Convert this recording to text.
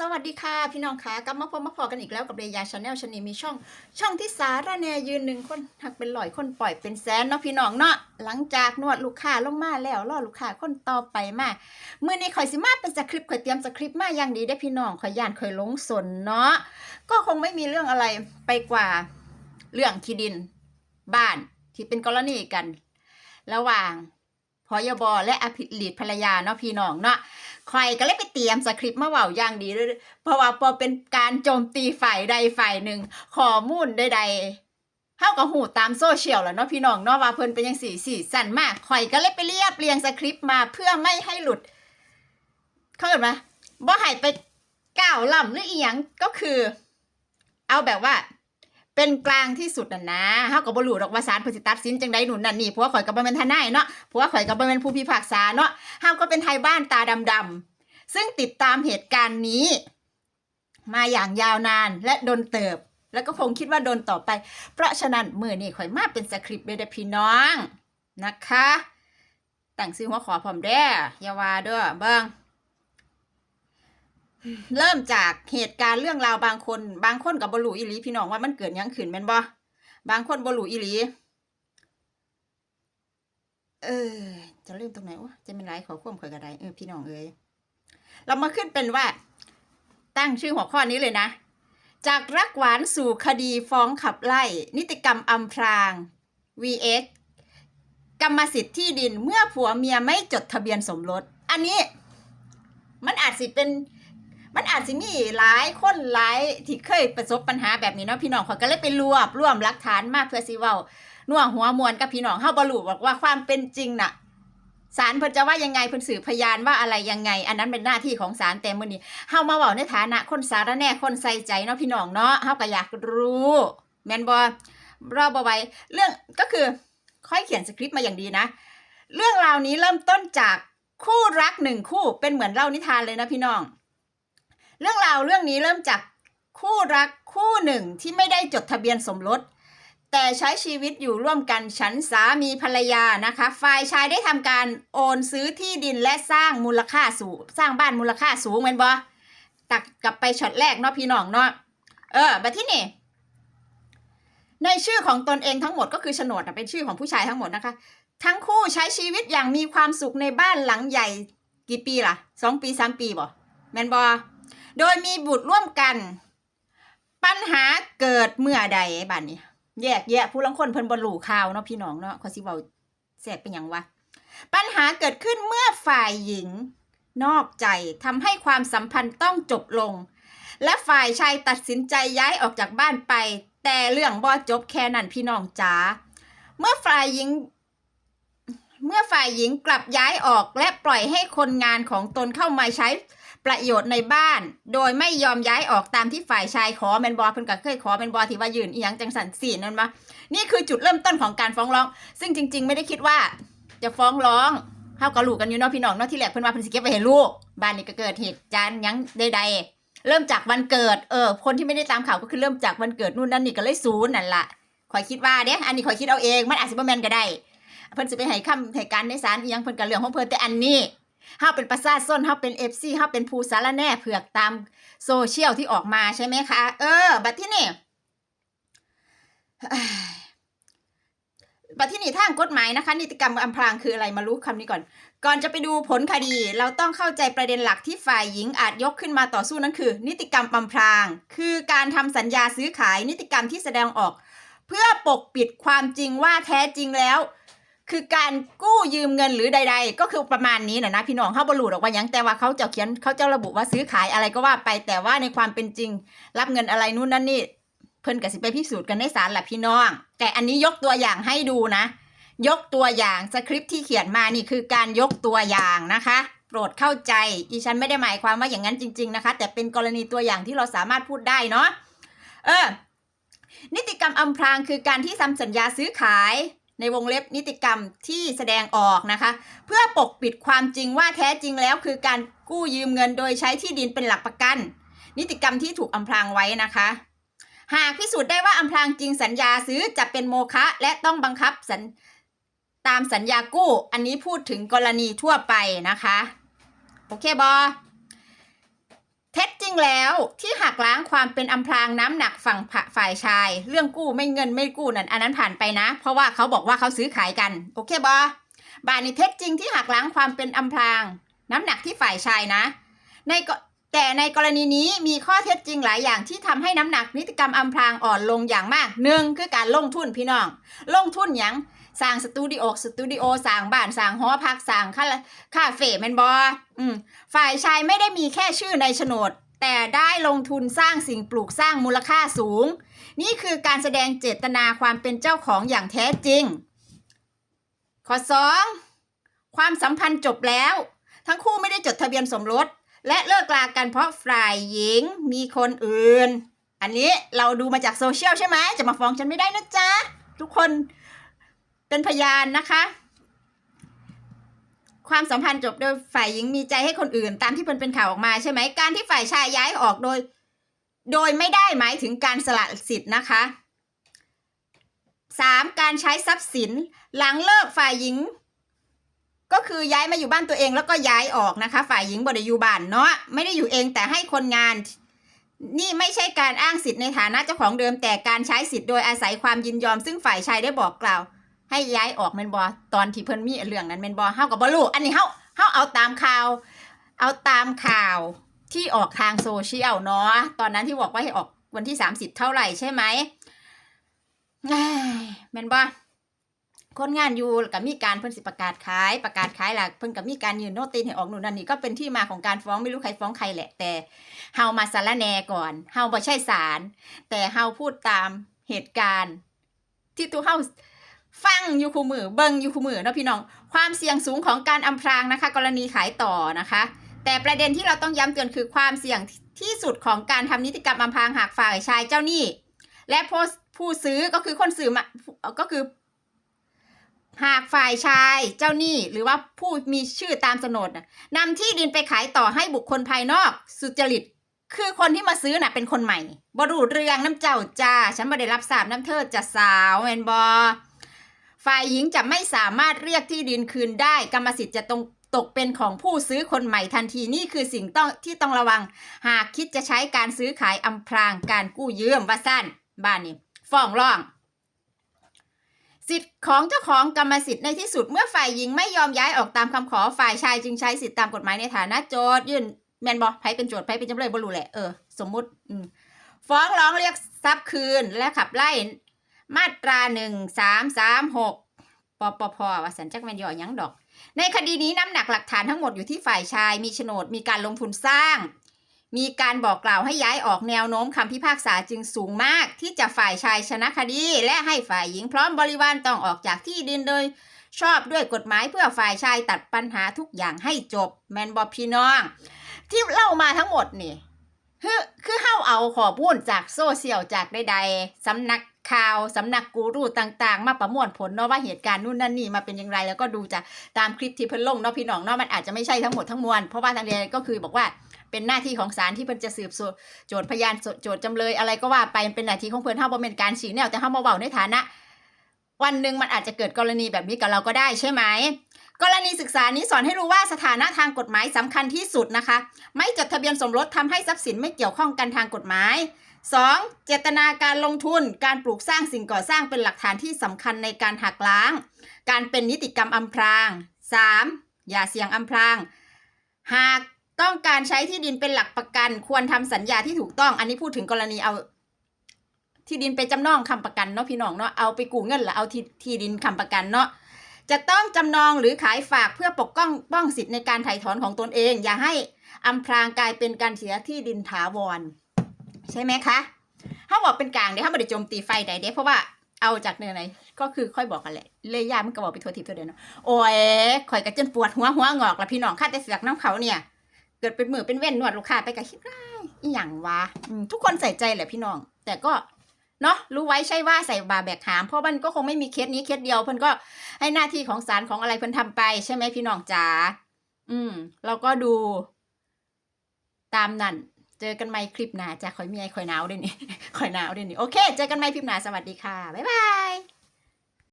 สวัสดีค่ะพี่น้องคะกลับมาพบมาพอกันอีกแล้วกับเรยาชาแนลชนีมีช่อง ช่องที่สาระแนยืนหนึ่งคนหักเป็นลอยคนปล่อยเป็นแสนเนาะพี่น้องเนาะหลังจากนวดลูกค้าลงมาแล้วรอลูกค้าคนต่อไปมาเมื่อนี้ข่อยสิมาเป็นสคริปต์ข่อยเตรียมสคริปต์มาอย่างดีได้พี่น้องข่อยย่านข่อยลงสนเนาะก็คงไม่มีเรื่องอะไรไปกว่าเรื่องที่ดินบ้านที่เป็นกรณีกัน ระหว่างพอยบและอภิลีดภรรยาเนาะพี่น้องเนาะ ใครก็เลยไปเตรียมสคริปต์มาเว่าอย่างดีเลยเพราะว่าพอเป็นการโจมตีฝ่ายใดฝ่ายหนึ่งข้อมูลใดๆเท่ากับหูตามโซเชียลแหล้วเนาะพี่น้องเนาะว่าเพิ่นเป็นยังสี่สี่สั่นมากข่อยก็เลยไปเรียบเรียงสคริปต์มาเพื่อไม่ให้หลุด เข้าใจไหมบ่ให้ไปก้าวล่ำหรืออีหยังก็คือ เอาแบบว่า เป็นกลางที่สุดน่ะนะเฮาก็บ่รู้ดอกว่าศาลเพิ่นสิตัดสินจังได๋หนุนนั่นนี่เพราะว่าข่อยก็บ่แม่นทนายเนาะเพราะว่าข่อยก็บ่แม่นผู้พิพากษาเนาะเฮาก็เป็นไทยบ้านตาดำๆซึ่งติดตามเหตุการณ์นี้ มาอย่างยาวนานและโดนเติบ แล้วก็คงคิดว่าโดนต่อไป เพราะฉะนั้นมื้อนี้ข่อยมาเป็นสคริปต์เด้อเด้อพี่น้องนะคะตั้งชื่อหัวขอพร้อมเด้ออย่าว่าเด้อเบิ่ง เริ่มจากเหตุการณ์เรื่องราวบางคน บางคนกับบรูอีหลีพี่น้องว่ามันเกิดยังขึ้นแม่นบ่บางคนบรูอีหลีเออ จะเริ่มตรงไหนวะจะเป็นไรขอความข่อยกระไดเออพี่น้องเอ้ยเรามาขึ้นเป็นว่า ตั้งชื่อหัวข้อนี้เลยนะ จากรักหวานสู่คดีฟ้องขับไล่ นิติกรรมอำพราง vs กรรมสิทธิ์ที่ดินเมื่อผัวเมียไม่จดทะเบียนสมรส อันนี้ มันอาจสิเป็น มันอาจจะมีหลายคนหลายที่เคยประสบปัญหาแบบนี้เนาะพี่น้องขาก็เลยไปรวบรวมหลักฐานมาเพื่อสิเว้านัวหัวมวลกับพี่น้องเฮาบ่รู้บอกว่าความเป็นจริงน่ะศาลเพิ่นจะว่ายังไงเพิ่นสืบพยานว่าอะไรยังไง อันนั้นเป็นหน้าที่ของศาลแต่มื้อนี้เฮามาเว้าในฐานะคนสารแหน่คนใส่ใจเนาะพี่น้องเนาะเฮาก็อยากรู้ แม่นบ่เราบ่ไว้เรื่องก็คือค่อยเขียนสคริปต์มาอย่างดีนะ เรื่องราวนี้เริ่มต้นจากคู่รักหนึ่งคู่เป็นเหมือนเล่านิทานเลยนะพี่น้อง เรื่องราวเรื่องนี้เริ่มจากคู่รักคู่หนึ่งที่ไม่ได้จดทะเบียนสมรส แต่ใช้ชีวิตอยู่ร่วมกันฉันสามีภรรยานะคะฝ่ายชายได้ทำการโอนซื้อที่ดินและสร้างมูลค่าสูงสร้างบ้านมูลค่าสูงเหมือนบอตักกลับไปช็อตแรกเนาะพี่น้องเนาะเออบัดที่นี่ในชื่อของตนเองทั้งหมดก็คือโฉนดน่ะเป็นชื่อของผู้ชายทั้งหมดนะคะ ทั้งคู่ใช้ชีวิตอย่างมีความสุขในบ้านหลังใหญ่กี่ปีล่ะสองปีสามปีบ่แมนบอ โดยมีบุตรร่วมกัน ปัญหาเกิดเมื่อใดบ้านนี้ แยกแยะผู้ลังคนเพิ่นบรรลุข่าวเนาะพี่น้องเนาะขอสิเว้าแทรกเป็นหยังวะปัญหาเกิดขึ้นเมื่อฝ่ายหญิงนอกใจทำให้ความสัมพันธ์ต้องจบลง และฝ่ายชายตัดสินใจย้ายออกจากบ้านไป แต่เรื่องบ่จบแค่นั้นพี่น้องจ๋าเมื่อฝ่ายหญิง เมื่อฝ่ายหญิงกลับย้ายออกและปล่อยให้คนงานของตนเข้ามาใช้ ประโยชน์ในบ้าน โดยไม่ยอมย้ายออกตามที่ฝ่ายชายขอแมนบอเพิ่นก็เคยขอแมนบอที่ว่ายืนอีหยังจังสันสีนั่นปะนี่คือจุดเริ่มต้นของการฟ้องร้อง ซึ่งจริง ๆ ไม่ได้คิดว่า จะฟ้องร้องเฮาก็รู้กันอยู่เนาะพี่น้องเนาะที่แรกเพิ่นว่าเพิ่นสิเก็บไว้ให้ลูกบ้านนี้ก็เกิดเหตุการณ์หยังใดๆเริ่มจากวันเกิดเออคนที่ไม่ได้ตามข่าวก็คือเริ่มจากวันเกิดนู่นนั่นนี่ก็เลยศูนย์นั่นละขอยคิดว่าเด้อันนี้ขอยคิดเอาเองมันอาจสิบ่แม่นก็ได้เพิ่นสิไปให้คำให้การในศาลอีหยังเพิ่นก็เรื่องของเพิ่นแต่อันนี้ เฮาเป็นประชาชนเฮาเป็น FC เฮาเป็นผู้สารแน่เผือกตามโซเชียลที่ออกมาใช่ไหมคะ เออ บัดที่นี่บัดที่นี่ทางกฎหมายนะคะ นิติกรรมอำพรางคืออะไรมารู้คำนี้ก่อน ก่อนจะไปดูผลคดี เราต้องเข้าใจประเด็นหลักที่ฝ่ายหญิงอาจยกขึ้นมาต่อสู้นั่นคือ นิติกรรมอำพราง คือการทำสัญญาซื้อขายนิติกรรมที่แสดงออก เพื่อปกปิดความจริงว่าแท้จริงแล้ว คือการกู้ยืมเงินหรือใด ๆ ก็คือประมาณนี้นะนะพี่น้องเขาบรรลุออกมายังแต่ว่าเขาจะเขียนเขาจะระบุว่าซื้อขายอะไรก็ว่าไปแต่ว่าในความเป็นจริง รับเงินอะไรนู่นนั่นนี่เพิ่นก็สิไปพิสูจน์กันในศาลแหละพี่น้อง แต่อันนี้ยกตัวอย่างให้ดูนะ ยกตัวอย่างสคริปที่เขียนมานี่คือการยกตัวอย่างนะคะ โปรดเข้าใจอีฉันไม่ได้หมายความว่าอย่างนั้นจริง ๆนะคะ แต่เป็นกรณีตัวอย่างที่เราสามารถพูดได้เนาะเออนิติกรรมอำพรางคือการที่ทำสัญญาซื้อขาย ในวงเล็บนิติกรรมที่แสดงออกนะคะ เพื่อปกปิดความจริงว่าแท้จริงแล้วคือการกู้ยืมเงินโดยใช้ที่ดินเป็นหลักประกัน นิติกรรมที่ถูกอำพรางไว้นะคะ หากพิสูจน์ได้ว่าอำพรางจริงสัญญาซื้อจะเป็นโมฆะและต้องบังคับสัญตามสัญญากู้ อันนี้พูดถึงกรณีทั่วไปนะคะ โอเคบอ เท็จจริงแล้วที่หักล้างความเป็นอำพรางน้ำหนักฝั่งฝ่ายชาย เรื่องกู้ไม่เงินไม่กู้นั่นอันนั้นผ่านไปนะ เพราะว่าเขาบอกว่าเขาซื้อขายกัน โอเคบอบานี่เท็จจริงที่หักล้างความเป็นอำพราง น้ำหนักที่ฝ่ายชายนะ ในแต่ในกรณีนี้มีข้อเท็จจริงหลายอย่างที่ทำให้น้ำหนักนิติกรรมอำพรางอ่อนลงอย่างมากหนึ่งคือการลงทุนพี่น้อง ลงทุนหยัง สร้างสตูดิโอสตูดิโอสร้างบ้านสร้างหอพักสร้างคาคาเฟ่แมนบออืมฝ่ายชายไม่ได้มีแค่ชื่อในโฉนด แต่ได้ลงทุนสร้างสิ่งปลูกสร้างมูลค่าสูง นี่คือการแสดงเจตนาความเป็นเจ้าของอย่างแท้จริง ข้อ 2. ความสัมพันธ์จบแล้ว ทั้งคู่ไม่ได้จดทะเบียนสมรส และเลิกลากันเพราะฝ่ายหญิงมีคนอื่น อันนี้เราดูมาจากโซเชียลใช่ไหมจะมาฟ้องฉันไม่ได้นะจ๊ะทุกคน เป็นพยานนะคะ ความสัมพันธ์จบโดยฝ่ายหญิงมีใจให้คนอื่น ตามที่เพิ่นเป็นข่าวออกมาใช่ไหมการที่ฝ่ายชายย้ายออกโดย โดยไม่ได้หมายถึงการสละสิทธิ์นะคะสามการใช้ทรัพย์สิน หลังเลิกฝ่ายหญิง ก็คือย้ายมาอยู่บ้านตัวเองแล้วก็ย้ายออกนะคะ ฝ่ายหญิงบไดอยู่บ้านเนาะไม่ได้อยู่เองแต่ให้คนงานนี่ไม่ใช่การอ้างสิทธิ์ในฐานะเจ้าของเดิมแต่การใช้สิทธิ์โดยอาศัยความยินยอมซึ่งฝ่ายชายได้บอกกล่าว ให้ย้ายออกเมนบอตอนที่เพิ่นมีเรื่องนั้นเมนบอเฮากับบอลูอันนี้เฮาเฮาเอาตามข่าว เอาตามข่าวที่ออกทางโซเชียลเนาะตอนนั้นที่บอกว่าให้ออกวันที่30เท่าไหร่ใช่ไหมเอ้ยแมนบอคนงานอยู่แล้วก็มีการเพิ่นสิประกาศขายประกาศขายหลักเพิ่นก็มีการยืนโนตินให้ออกหนูนั่นนี่ก็เป็นที่มาของการฟ้องไม่รู้ใครฟ้องใครแหละ แต่เฮามาสารแนก่อนเฮาบ่ใช่ศาลแต่เฮาพูดตามเหตุการณ์ ที่ตัวเฮา ฟังอยู่คู่มือเบิ่งอยู่คู่มือเนาะพี่น้อง ความเสี่ยงสูงของการอำพรางนะคะ กรณีขายต่อนะคะ แต่ประเด็นที่เราต้องย้ำเตือนคือความเสี่ยงที่สุดของการทำนิติกรรมอำพรางหากฝ่ายชายเจ้าหนี้ และผู้ซื้อก็คือคนซื้อมาก็คือ หากฝ่ายชายเจ้าหนี้หรือว่าผู้มีชื่อตามโฉนดน่ะนำที่ดินไปขายต่อให้บุคคลภายนอกสุจริตคือคนที่มาซื้อน่ะเป็นคนใหม่บรูดเรืองน้ำเจ้าจ้า ฉันม่ได้รับทราบน้ำเธอจะสาวแมนบอ ฝ่ายหญิงจะไม่สามารถเรียกที่ดินคืนได้ กรรมสิทธิ์จะตรงตกเป็นของผู้ซื้อคนใหม่ทันทีนี่คือสิ่งต้องที่ต้องระวัง หากคิดจะใช้การซื้อขายอำพรางการกู้ยืมว่าสั้นบ้านนี้ฟ้องร้อง สิทธิ์ของเจ้าของกรรมสิทธิ์ในที่สุดเมื่อฝ่ายหญิงไม่ยอมย้ายออกตามคำขอฝ่ายชายจึงใช้สิทธิ์ตามกฎหมายในฐานะโจทยื่นแมนบอไพเป็นโจทย์ไพเป็นจำเลยบ่รู้แหละเออสมมุติอืฟ้องร้องเรียกทรัพย์คืนและขับไล่ มาตราหนึ่งสามสามหกปปพว่าสันจักแมนย่อยังดอก ในคดีนี้น้ำหนักหลักฐานทั้งหมดอยู่ที่ฝ่ายชาย มีโฉนดมีการลงทุนสร้าง มีการบอกกล่าวให้ย้ายออกแนวโน้มคำพิพากษาจึงสูงมาก ที่จะฝ่ายชายชนะคดี และให้ฝ่ายหญิงพร้อมบริวารต้องออกจากที่ดินโดยชอบด้วยกฎหมายเพื่อฝ่ายชายตัดปัญหาทุกอย่างให้จบ แมนบอพี่น้อง ที่เล่ามาทั้งหมดนี่คือคือเฮาเอาขอพูดจากโซเชียลจากใดๆสำนัก ข่าวสำนักกูรูต่างๆ มาประมวลผลเนาะว่าเหตุการณ์นู่นนั่นนี่มาเป็นอย่างไร แล้วก็ดูจากตามคลิปที่เพิ่นลงเนาะพี่น้องเนาะมันอาจจะไม่ใช่ทั้งหมดทั้งมวลเพราะว่าทางเรียนก็คือบอกว่าเป็นหน้าที่ของศาลที่เพิ่นจะสืบสวนโจทย์พยานโจทย์จำเลยอะไรก็ว่าไปเป็นหน้าที่ของเพิ่นเฮาบ่แม่นการชี้แนวแต่เฮามาเว้าในฐานะ วันหนึ่งมันอาจจะเกิดกรณีแบบนี้กับเราก็ได้ใช่ไหมกรณีศึกษานี้สอนให้รู้ว่าสถานะทางกฎหมายสำคัญที่สุดนะคะ ไม่จดทะเบียนสมรสทำให้ทรัพย์สินไม่เกี่ยวข้องกันทางกฎหมาย 2. เจตนาการลงทุน การปลูกสร้างสิ่งก่อสร้างเป็นหลักฐานที่สำคัญในการหักล้าง การเป็นนิติกรรมอำพราง 3. อย่าเสี่ยงอำพราง หากต้องการใช้ที่ดินเป็นหลักประกัน ควรทำสัญญาที่ถูกต้อง อันนี้พูดถึงกรณีเอา ที่ดินไปจำนองคำประกันเนาะพี่น้องเนาะ เอาไปกู้เงินหรือเอาที่ที่ดินคำประกันเนาะ จะต้องจำนองหรือขายฝากเพื่อปกป้องป้องสิทธิ์ในการถ่ายถอนของตนเอง อย่าให้อำพรางกลายเป็นการเสียที่ดินถาวร ใช่ไหมคะเขาบอกเป็นกลางเดี๋ยวเขาไม่ได้โจมตีไฟใดเด้เพราะว่าเอาจากเนื้อไหนก็คือค่อยบอกกันแหละเลยยามันก็บอกไปทัวทิพย์ตัวเดียวเนาะโอ้ยข่อยกระจนปวดหัวหัวงอกละพี่น้องข้าแต่เสือกน้ำเขาเนี่ย เกิดเป็นมือเป็นเว้นนวดลูกค้าไปกับคิดได้อีหยังวะทุกคนใส่ใจแหละพี่น้อง แต่ก็เนาะรู้ไว้ใช่ว่าใส่บาแบกหาม เพราะมันก็คงไม่มีเคสนี้เคสเดียวเพิ่นก็ให้หน้าที่ของศาลของอะไรเพิ่นทำไป ใช่ไหมพี่น้องจ๋าอืม เราก็ดู ตามนั่น เจอกันใหม่คลิปหน้าจ้ะคอยมีไอ้คอยหนาวด้วยนี่คอยหนาวด้วยนี่โอเค เจอกันใหม่คลิปหน้าสวัสดีค่ะ บ๊ายบาย